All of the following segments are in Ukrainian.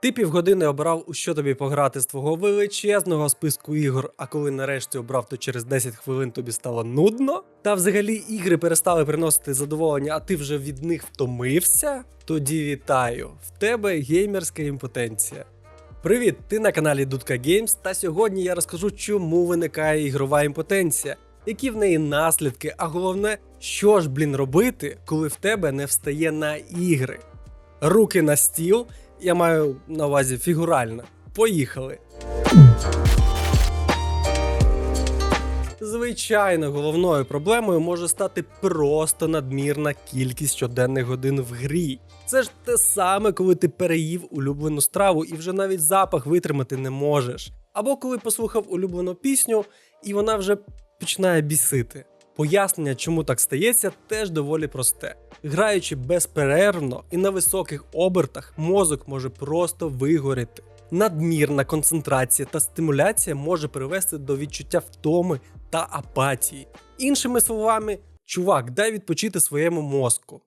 Ти півгодини обрав, у що тобі пограти з твого величезного списку ігор, а коли нарешті обрав, то через 10 хвилин тобі стало нудно. Та взагалі ігри перестали приносити задоволення, а ти вже від них втомився. Тоді вітаю! В тебе геймерська імпотенція. Привіт! Ти на каналі Дудка Games, та сьогодні я розкажу, чому виникає ігрова імпотенція, які в неї наслідки, а головне, що ж, блін, робити, коли в тебе не встає на ігри. Руки на стіл, я маю на увазі фігурально. Поїхали. Звичайно, головною проблемою може стати просто надмірна кількість щоденних годин в грі. Це ж те саме, коли ти переїв улюблену страву і вже навіть запах витримати не можеш. Або коли послухав улюблену пісню, і вона вже починає бісити. Пояснення, чому так стається, теж доволі просте. Граючи безперервно і на високих обертах, мозок може просто вигоріти. Надмірна концентрація та стимуляція може привести до відчуття втоми та апатії. Іншими словами, чувак, дай відпочити своєму мозку.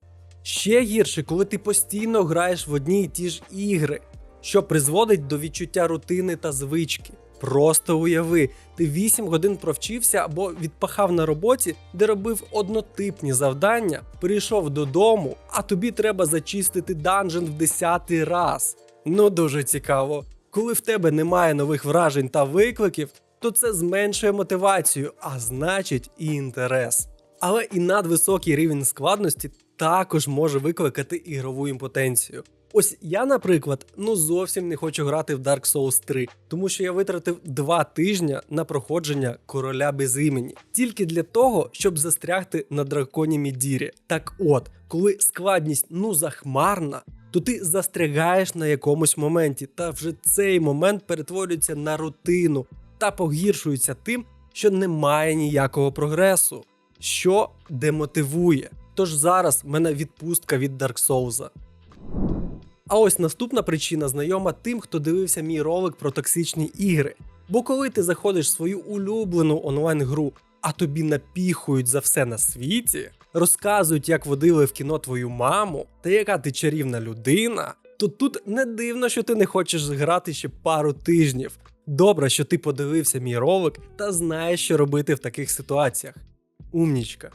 Ще гірше, коли ти постійно граєш в одні й ті ж ігри, що призводить до відчуття рутини та звички. Просто уяви, ти 8 годин провчився або відпахав на роботі, де робив однотипні завдання, прийшов додому, а тобі треба зачистити данжен в десятий раз. Ну дуже цікаво. Коли в тебе немає нових вражень та викликів, то це зменшує мотивацію, а значить і інтерес. Але і надвисокий рівень складності також може викликати ігрову імпотенцію. Ось я, наприклад, ну зовсім не хочу грати в Dark Souls 3, тому що я витратив два тижні на проходження короля без імені, тільки для того, щоб застрягти на драконі Мідірі. Так от, коли складність ну захмарна, то ти застрягаєш на якомусь моменті, та вже цей момент перетворюється на рутину та погіршується тим, що немає ніякого прогресу, що демотивує. Тож зараз в мене відпустка від Dark Souls. А ось наступна причина знайома тим, хто дивився мій ролик про токсичні ігри. Бо коли ти заходиш в свою улюблену онлайн-гру, а тобі напіхують за все на світі, розказують, як водили в кіно твою маму, та яка ти чарівна людина, то тут не дивно, що ти не хочеш грати ще пару тижнів. Добре, що ти подивився мій ролик та знаєш, що робити в таких ситуаціях. Умнічка.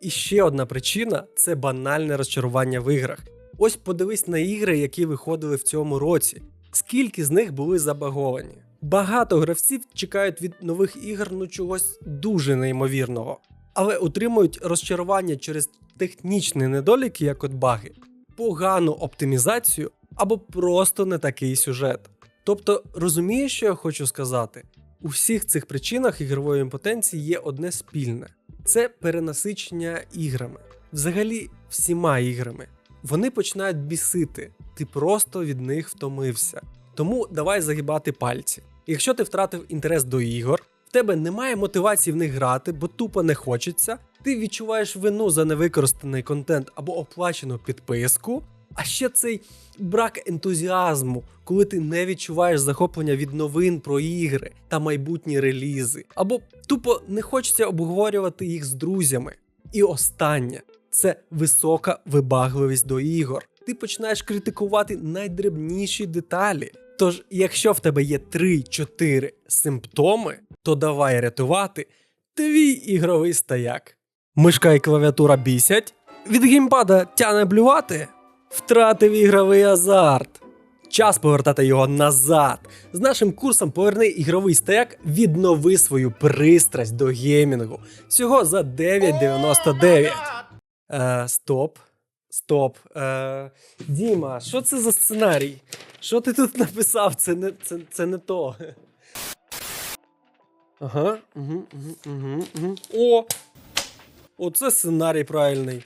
І ще одна причина це банальне розчарування в іграх. Ось подивись на ігри, які виходили в цьому році. Скільки з них були забаговані? Багато гравців чекають від нових ігор ну чогось дуже неймовірного, але отримують розчарування через технічні недоліки, як от баги, погану оптимізацію або просто не такий сюжет. Тобто, розумієш, що я хочу сказати? У всіх цих причинах ігрової імпотенції є одне спільне: це перенасичення іграми, взагалі всіма іграми. Вони починають бісити, ти просто від них втомився. Тому давай загибати пальці. Якщо ти втратив інтерес до ігор, в тебе немає мотивації в них грати, бо тупо не хочеться, ти відчуваєш вину за невикористаний контент або оплачену підписку. А ще цей брак ентузіазму, коли ти не відчуваєш захоплення від новин про ігри та майбутні релізи, або тупо не хочеться обговорювати їх з друзями. І останнє це висока вибагливість до ігор. Ти починаєш критикувати найдрібніші деталі. Тож, якщо в тебе є 3-4 симптоми, то давай рятувати твій ігровий стояк. Мишка і клавіатура бісять, від геймпада тяне блювати, втратив ігровий азарт. Час повертати його назад. З нашим курсом поверни ігровий стояк, віднови свою пристрасть до геймінгу. Всього за 9,99. Е, стоп. Стоп. Е, Діма, що це за сценарій? Що ти тут написав? Це не, це, це не то. Ага. Угу, угу, угу, угу. О! Оце сценарій правильний.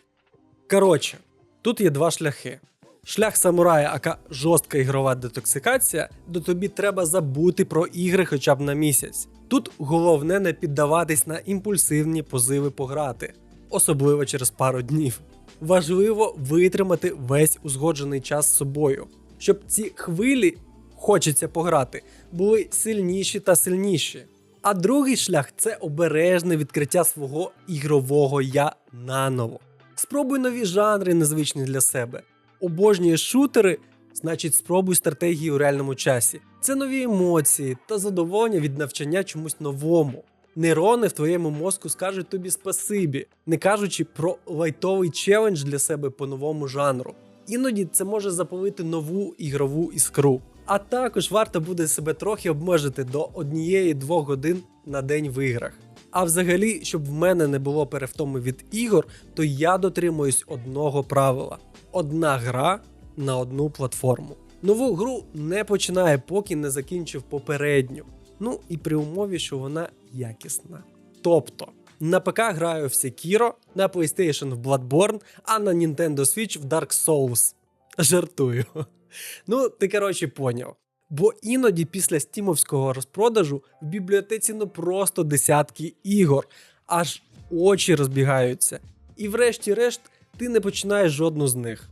Коротше, тут є два шляхи. Шлях самурая, ака жорстка ігрова детоксикація, де тобі треба забути про ігри хоча б на місяць. Тут головне не піддаватись на імпульсивні позиви пограти, особливо через пару днів. Важливо витримати весь узгоджений час з собою, щоб ці хвилі хочеться пограти, були сильніші та сильніші. А другий шлях це обережне відкриття свого ігрового я наново. Спробуй нові жанри, незвичні для себе. Обожнюєш шутери, Значить, спробуй стратегії у реальному часі. Це нові емоції та задоволення від навчання чомусь новому. Нейрони в твоєму мозку скажуть тобі спасибі, не кажучи про лайтовий челендж для себе по новому жанру. Іноді це може запалити нову ігрову іскру. А також варто буде себе трохи обмежити до однієї-двох годин на день в іграх. А взагалі, щоб в мене не було перевтоми від ігор, то я дотримуюсь одного правила: одна гра на одну платформу. Нову гру не починає, поки не закінчив попередню. Ну і при умові, що вона якісна. Тобто, на ПК граю в Sekiro, на PlayStation в Bloodborne, а на Nintendo Switch в Dark Souls. Жартую. Ну, ти коротше поняв. Бо іноді після стімовського розпродажу в бібліотеці ну просто десятки ігор, аж очі розбігаються. І врешті-решт ти не починаєш жодну з них.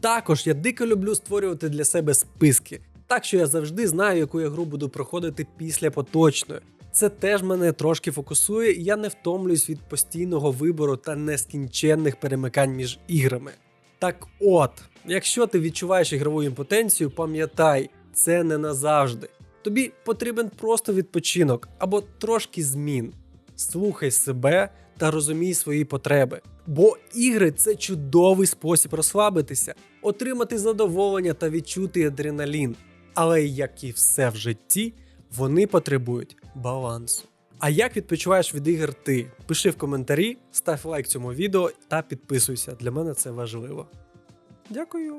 Також я дико люблю створювати для себе списки, так що я завжди знаю, яку я гру буду проходити після поточної. Це теж мене трошки фокусує, і я не втомлююсь від постійного вибору та нескінченних перемикань між іграми. Так от, якщо ти відчуваєш ігрову імпотенцію, пам'ятай, це не назавжди. Тобі потрібен просто відпочинок або трошки змін. Слухай себе та розумій свої потреби. Бо ігри це чудовий спосіб розслабитися, отримати задоволення та відчути адреналін. Але як і все в житті, вони потребують балансу. А як відпочиваєш від ігор ти? Пиши в коментарі, став лайк цьому відео та підписуйся. Для мене це важливо. Дякую.